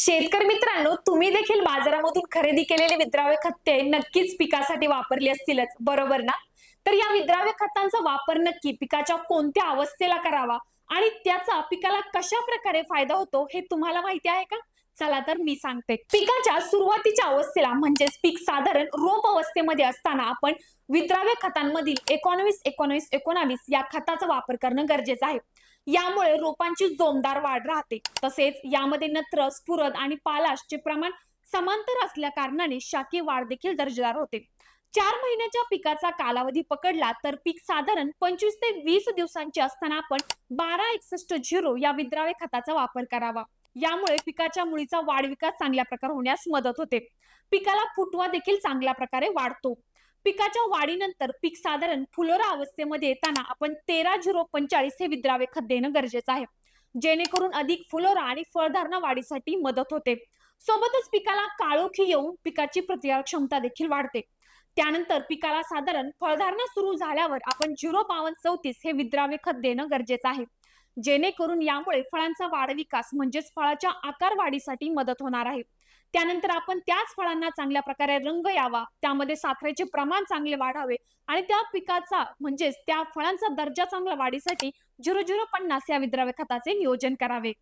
शेतकरी मित्रांनो तुम्ही देखील बाजारामधून खरेदी केलेले विद्राव्य खते नक्कीच पिकासाठी वापरली असतीलच बरोबर ना? तर या विद्राव्य खतांचा वापर नक्की पिकाच्या कोणत्या अवस्थेला करावा आणि त्याचा पिकाला कशा प्रकारे फायदा होतो हे तुम्हाला माहिती आहे का? चला तर मी सांगते. पिकाच्या सुरुवातीच्या अवस्थेला म्हणजेच पीक साधारण रोप अवस्थेमध्ये असताना आपण विद्राव्य खतांमधील एकोणवीस एकोणवीस एकोणावीस या खताचा वापर करणं गरजेचं आहे. यामुळे रोपांची जोमदार वाढ राहते. तसेच यामध्ये नत्र स्फुरद आणि पालाशचे प्रमाण समांतर असल्या कारणाने शाकीय वाढ देखील दर्जेदार होते. चार महिन्याच्या पिकाचा कालावधी पकडला तर पीक साधारण पंचवीस ते वीस दिवसांचे असताना आपण बारा एकसष्ट झिरो या विद्राव्य खताचा वापर करावा. यामुळे पिकाच्या मुळीचा वाढ विकास चांगल्या प्रकारे होण्यास मदत होते. पिकाला फुटवा देखील चांगल्या प्रकारे वाढतो. पिकाच्या वाढीनंतर पीक साधारण फुलोरा अवस्थेमध्ये येताना आपण तेरा झिरो पंचाळीस हे विद्रावे खत देणं गरजेचं आहे. जेणेकरून अधिक फुलोरा आणि फळधारणा वाढीसाठी मदत होते. सोबतच पिकाला काळोखी येऊन पिकाची प्रतिकार क्षमता देखील वाढते. त्यानंतर पिकाला साधारण फळधारणा सुरू झाल्यावर आपण झिरो बावन्न चौतीस हे विद्रावे खत देणं गरजेचं आहे. जेणेकरून यामुळे फळांचा वाढविकास म्हणजेच फळाच्या आकार वाढीसाठी मदत होणार आहे. त्यानंतर आपण त्याच फळांना चांगल्या प्रकारे रंग यावा त्यामध्ये साखरेचे प्रमाण चांगले वाढावे आणि त्या पिकाचा म्हणजेच त्या फळांचा दर्जा चांगला वाढीसाठी झिरो झिरो पन्नास या विद्राव्य खताचे नियोजन करावे.